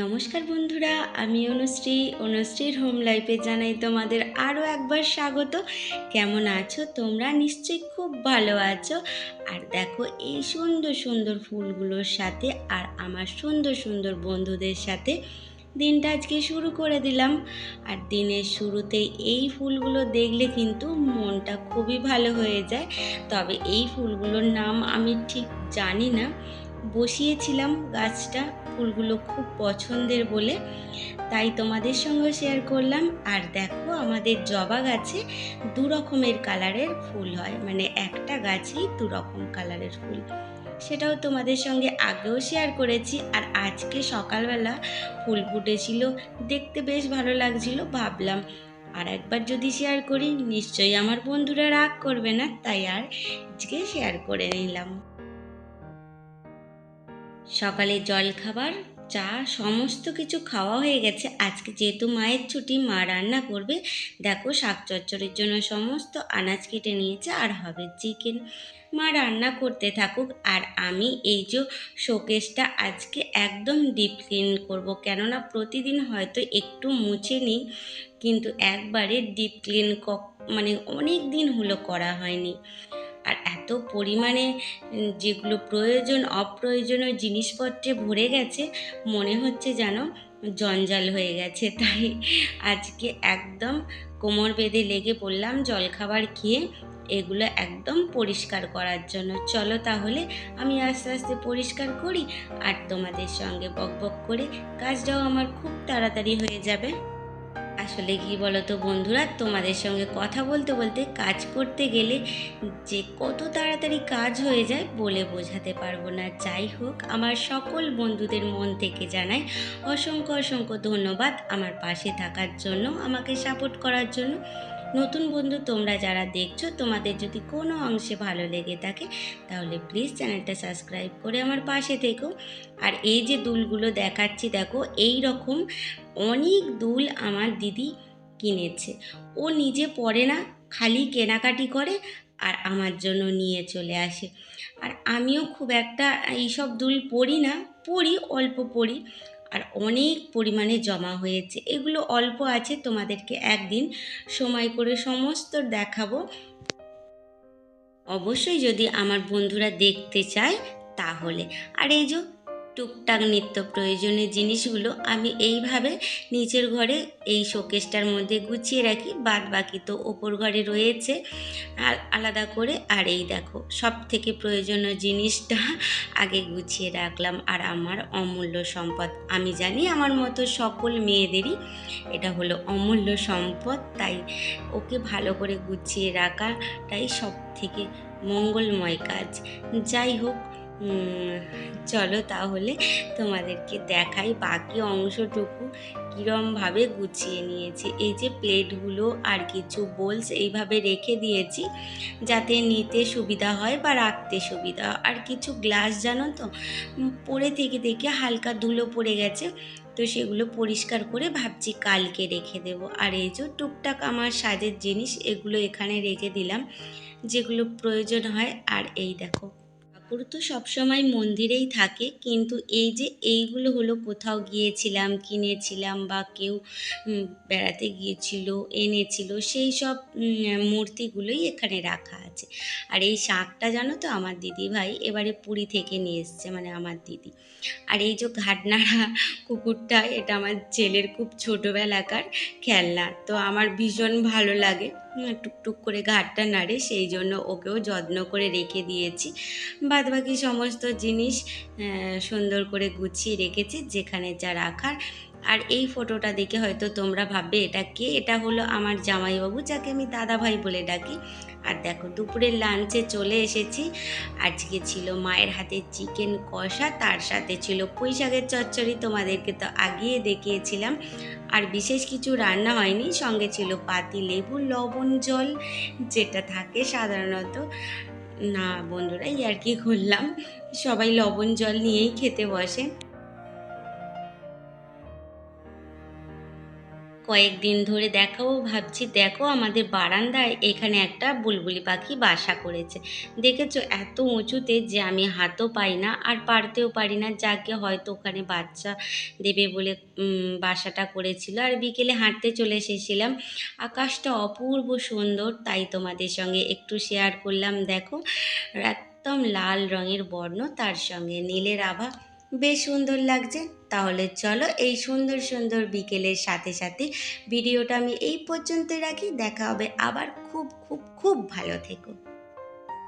নমস্কার বন্ধুরা, আমি অনুশ্রী। অনুশ্রীর হোম লাইফে জানাই তোমাদের আরও একবার স্বাগত। কেমন আছো? তোমরা নিশ্চয়ই খুব ভালো আছো। আর দেখো, এই সুন্দর সুন্দর ফুলগুলোর সাথে আর আমার সুন্দর সুন্দর বন্ধুদের সাথে দিনটা আজকে শুরু করে দিলাম। আর দিনের শুরুতে এই ফুলগুলো দেখলে কিন্তু মনটা খুবই ভালো হয়ে যায়। তবে এই ফুলগুলোর নাম আমি ঠিক জানি না। বসিয়েছিলাম গাছটা, ফুলগুলো খুব পছন্দের বলে। তাই তোমাদের সঙ্গে শেয়ার করলাম। আর দেখো আমাদের জবা গাছে দু রকমের কালারের ফুল হয়। মানে একটা গাছেই দু রকম কালারের ফুল। সেটাও তোমাদের সঙ্গে আগেও শেয়ার করেছি। আর আজকে সকালবেলা ফুল ফুটেছিল। দেখতে বেশ ভালো লাগছিল ভাবলাম। আর একবার যদি শেয়ার করি, নিশ্চয়ই আমার বন্ধুরা রাগ করবে না। তাই আর আজকে শেয়ার করে নিলাম। সকালে জলখাবার, চা, সমস্ত কিছু খাওয়া হয়ে গেছে। আজকে যেহেতু মায়ের ছুটি, মা রান্না করবে। দেখো, শাক চচ্চড়ির জন্য সমস্ত আনাজ কেটে নিয়েছে আর হবে চিকেন। মা রান্না করতে থাকুক আর আমি এই যে শোকেসটা আজকে একদম ডিপ ক্লিন করব। কেননা প্রতিদিন হয়তো একটু মুছে নিই, কিন্তু একবারে ডিপ ক্লিন মানে অনেক দিন হলো করা হয়নি। আর এত পরিমাণে যেগুলো প্রয়োজন, অপ্রয়োজনীয় জিনিসপত্রে ভরে গেছে, মনে হচ্ছে যেন জঞ্জাল হয়ে গেছে। তাই আজকে একদম কোমর বেঁধে লেগে পড়লাম জলখাবার খেয়ে, এগুলো একদম পরিষ্কার করার জন্য। চলো তাহলে আমি আস্তে আস্তে পরিষ্কার করি, আর তোমাদের সঙ্গে বক বক করে, কাজটাও আমার খুব তাড়াতাড়ি হয়ে যাবে। আসলে কি বলতো বন্ধুরা? তোমাদের সঙ্গে কথা বলতে বলতে কাজ করতে গেলে যে কত তাড়াতাড়ি কাজ হয়ে যায় বলে বোঝাতে পারব না। যাই হোক, আমার সকল বন্ধুদের মন থেকে জানাই অসংখ্য অসংখ্য ধন্যবাদ আমার পাশে থাকার জন্য, আমাকে সাপোর্ট করার জন্য। নতুন বন্ধু তোমরা যারা দেখছ, তোমাদের যদি কোনো অংশে ভালো লেগে থাকে, তাহলে প্লিজ চ্যানেলটা সাবস্ক্রাইব করে আমার পাশে থেকো। আর এই যে দুলগুলো দেখাচ্ছি, দেখো, এই রকম অনেক দুল আমার দিদি কিনেছে। ও নিজে পরে না, খালি কেনাকাটি করে আর আমার জন্য নিয়ে চলে আসে। আর আমিও খুব একটা এইসব দুল পরি না, পরি, অল্প পরি। আর অনেক পরিমাণে জমা হয়েছে। এগুলো অল্প আছে, তোমাদেরকে একদিন সময় করে সমস্ত দেখাবো। অবশ্যই যদি আমার বন্ধুরা দেখতে চায়, তাহলে। আর এই যে টুকটাক নিত্য প্রয়োজনীয় জিনিসগুলো আমি এইভাবে নিচের ঘরে এই শোকেসটার মধ্যে গুছিয়ে রাখি বাদ বাকি তো ওপর ঘরে রয়েছে। আর আলাদা করে, আর এই দেখো সব থেকে প্রয়োজনীয় জিনিসটা আগে গুছিয়ে রাখলাম। আর আমার অমূল্য সম্পদ, আমি জানি আমার মতো সকল মেয়েদেরই এটা হলো অমূল্য সম্পদ, তাই ওকে ভালো করে গুছিয়ে রাখাটাই সব থেকে মঙ্গলময় কাজ। যাই হোক চলো তাহলে তোমাদেরকে দেখাই বাকি অংশটুকু কীরমভাবে গুছিয়ে নিয়েছি। এই যে প্লেটগুলো আর কিছু বোলস এইভাবে রেখে দিয়েছি যাতে নিতে সুবিধা হয় বা রাখতে সুবিধা হয়। আর কিছু গ্লাস জানো তো? পরে থেকে থেকে হালকা ধুলো পড়ে গেছে, তো সেগুলো পরিষ্কার করে ভাবছি কালকে রেখে দেব। আর এই যে টুকটাক আমার সাজের জিনিস এগুলো এখানে রেখে দিলাম, যেগুলো প্রয়োজন হয়। আর এই দেখো ঠাকুর তো সবসময় মন্দিরেই থাকে, কিন্তু এই যে এইগুলো হলো, কোথাও গিয়েছিলাম, কিনেছিলাম বা কেউ বেড়াতে গিয়েছিল, এনেছিল, সেই সব মূর্তিগুলোই এখানে রাখা আছে। আর এই শাঁখটা জানো তো আমার দিদি ভাই এবারে পুরী থেকে নিয়ে এসছে মানে আমার দিদি। আর এই যে ঘাটনাড়া কুকুরটা, এটা আমার ছেলের খুব ছোটোবেলাকার খেলনা, তো আমার ভীষণ ভালো লাগে। টুকটুক করে ঘাটটা নাড়ে, সেই জন্য ওকেও যত্ন করে রেখে দিয়েছি। বাদ বাকি সমস্ত জিনিস সুন্দর করে গুছিয়ে রেখেছি, যেখানে যা রাখার আর এই ফটোটা দেখে হয়তো তোমরা ভাববে, এটা কে? এটা হলো আমার জামাইবাবু, যাকে আমি দাদা ভাই বলে ডাকি। আর দেখো, দুপুরের লাঞ্চে চলে এসেছি। আজকে ছিল মায়ের হাতে চিকেন কষা, তার সাথে ছিল পুঁই শাকের চচ্চড়ি, তোমাদেরকে তো আগিয়ে দেখিয়েছিলাম। আর বিশেষ কিছু রান্না হয়নি, সঙ্গে ছিল পাতি, লেবু, লবণ, জল, যেটা থাকে সাধারণত। না বন্ধুরা আর কি করলাম। সবাই লবণ, জল নিয়েই খেতে বসে। কয়েকদিন ধরে দেখাবো, ভাবছি দেখো আমাদের বারান্দায় এখানে একটা বুলবুলি পাখি বাসা করেছে। দেখেছ এত উঁচুতে যে আমি হাতও পাই না আর পারতেও পারি না, যাকে হয়তো ওখানে বাচ্চা দেবে বলে বাসাটা করেছিল। আর বিকেলে হাঁটতে চলে এসেছিলাম। আকাশটা অপূর্ব সুন্দর, তাই তোমাদের সঙ্গে একটু শেয়ার করলাম। দেখো, একদম লাল রঙের বর্ণ, তার সঙ্গে নীলের আভা। বেশ সুন্দর লাগছে। তাহলে চলো এই সুন্দর সুন্দর বিকেলের সাথে সাথে ভিডিওটা আমি এই পর্যন্ত রাখি। দেখা হবে আবার। খুব খুব খুব ভালো থেকো।